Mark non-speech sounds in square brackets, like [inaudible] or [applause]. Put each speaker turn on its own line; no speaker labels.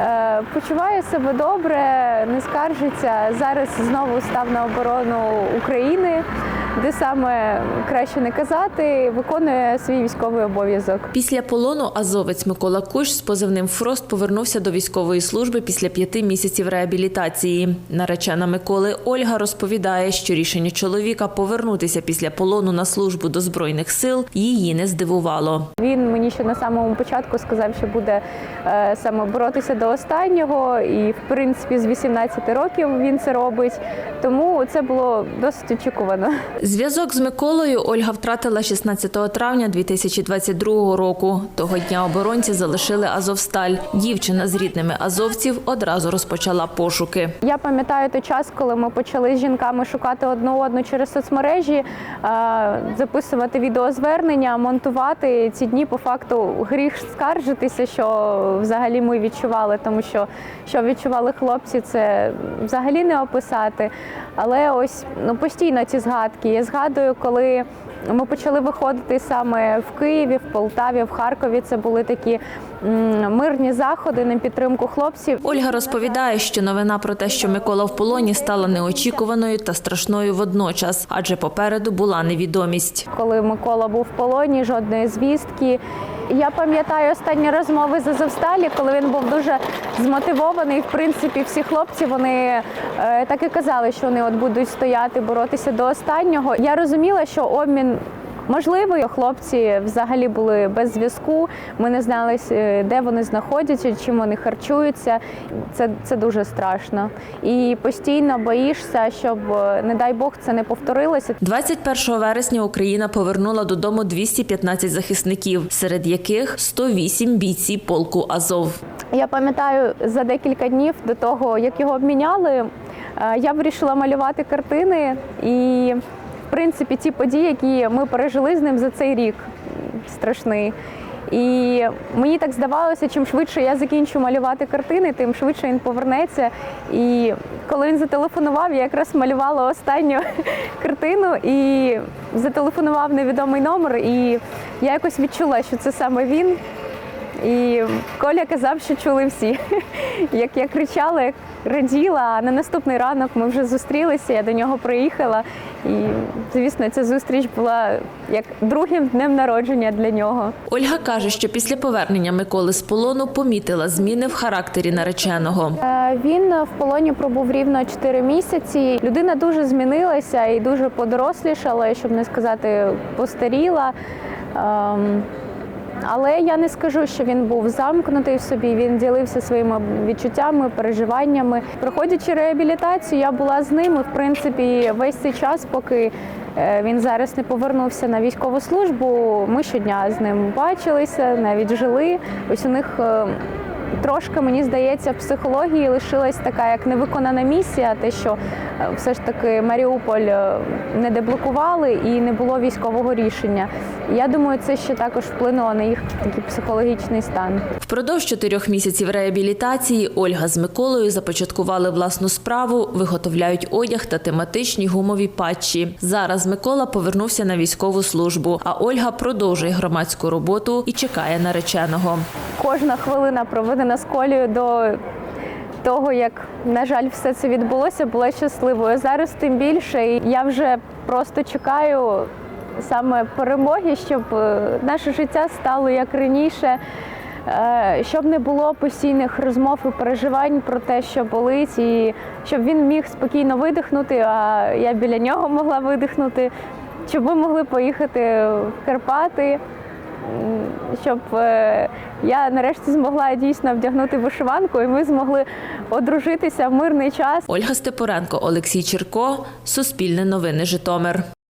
Е, Почуває себе добре, не скаржиться. Зараз знову став на оборону України, де саме краще не казати, виконує свій військовий обов'язок.
Після полону азовець Микола Кущ з позивним Фрост повернувся до військової служби після п'яти місяців реабілітації. Наречена Миколи Ольга розповідає, що рішення чоловіка повернутися після полону на службу до збройних сил її не здивувало.
Він мені ще на самому початку сказав, що буде е, саме боротися до останнього, і в принципі з 18 років він це робить. Тому це було досить очікувано.
Зв'язок з Миколою Ольга втратила 16 травня 2022 року. Того дня оборонці залишили Азовсталь. Дівчина з рідними азовців одразу розпочала пошуки.
Я пам'ятаю той час, коли ми почали з жінками шукати одну одну через соцмережі, е, записувати відеозвернення, монтувати ці дні. По факту гріх скаржитися, що взагалі ми відчували, тому що що відчували хлопці, це взагалі не описати. Але ось ну постійно ці згадки. Я згадую, коли. Ми почали виходити саме в Києві, в Полтаві, в Харкові. Це були такі мирні заходи на підтримку хлопців.
Ольга розповідає, що новина про те, що Микола в полоні, стала неочікуваною та страшною водночас, адже попереду була невідомість.
коли Микола був в полоні, жодної звістки. Я пам'ятаю останні розмови з Азовсталі, коли він був дуже змотивований. В принципі, всі хлопці вони е, так і казали, що вони от будуть стояти, боротися до останнього. Я розуміла, що обмін. Можливо, хлопці взагалі були без зв'язку. Ми не знали, е, де вони знаходяться, чим вони харчуються. Це, це дуже страшно. І постійно боїшся, щоб, е, не дай Бог, це не повторилося.
21 вересня Україна повернула додому 215 захисників, серед яких 108 бійці полку Азов.
Я пам'ятаю за декілька днів до того, як його обміняли, е, я вирішила малювати картини. І, принципі, ті події, які ми пережили з ним за цей рік, страшний. І мені так здавалося, чим швидше я закінчу малювати картини, тим швидше він повернеться. І коли він зателефонував, я якраз малювала останню [laughs] картину і зателефонував невідомий номер. І я якось відчула, що це саме він. І Коля казав, що чули всі. Як я кричала, як раділа, а на наступний ранок ми вже зустрілися, я до нього приїхала. І, звісно, ця зустріч була як другим днем народження для нього.
Ольга каже, що після повернення Миколи з полону помітила зміни в характері нареченого.
Е, Він в полоні пробув рівно 4 місяці. Людина дуже змінилася і дуже подорослішала, щоб не сказати, постаріла. Але я не скажу, що він був замкнутий в собі. Він ділився своїми відчуттями, переживаннями. Проходячи реабілітацію, я була з ним. і, В принципі, весь цей час, поки е, він зараз не повернувся на військову службу, ми щодня з ним бачилися, навіть жили. Ось у них е, трошки мені здається, в психології лишилась така як невиконана місія, те, що все ж таки Маріуполь е, не деблокували і не було військового рішення. Я думаю, це ще також вплинуло на їх такий психологічний стан.
Впродовж чотирьох місяців реабілітації Ольга з Миколою започаткували власну справу, виготовляють одяг та тематичні гумові патчі. Зараз Микола повернувся на військову службу, а Ольга продовжує громадську роботу і чекає нареченого.
Кожна хвилина проведена з колею до того, як, на жаль, все це відбулося, була щасливою. Зараз тим більше. І я вже просто чекаю саме перемоги, щоб е, наше життя стало як раніше. е, Щоб не було постійних розмов і переживань про те, що болить, і щоб він міг спокійно видихнути, а я біля нього могла видихнути, щоб ми могли поїхати в Карпати, щоб е, я нарешті змогла дійсно вдягнути вишиванку, і ми змогли одружитися в мирний час.
Ольга Степоренко, Олексій Черко, Суспільне новини Житомир.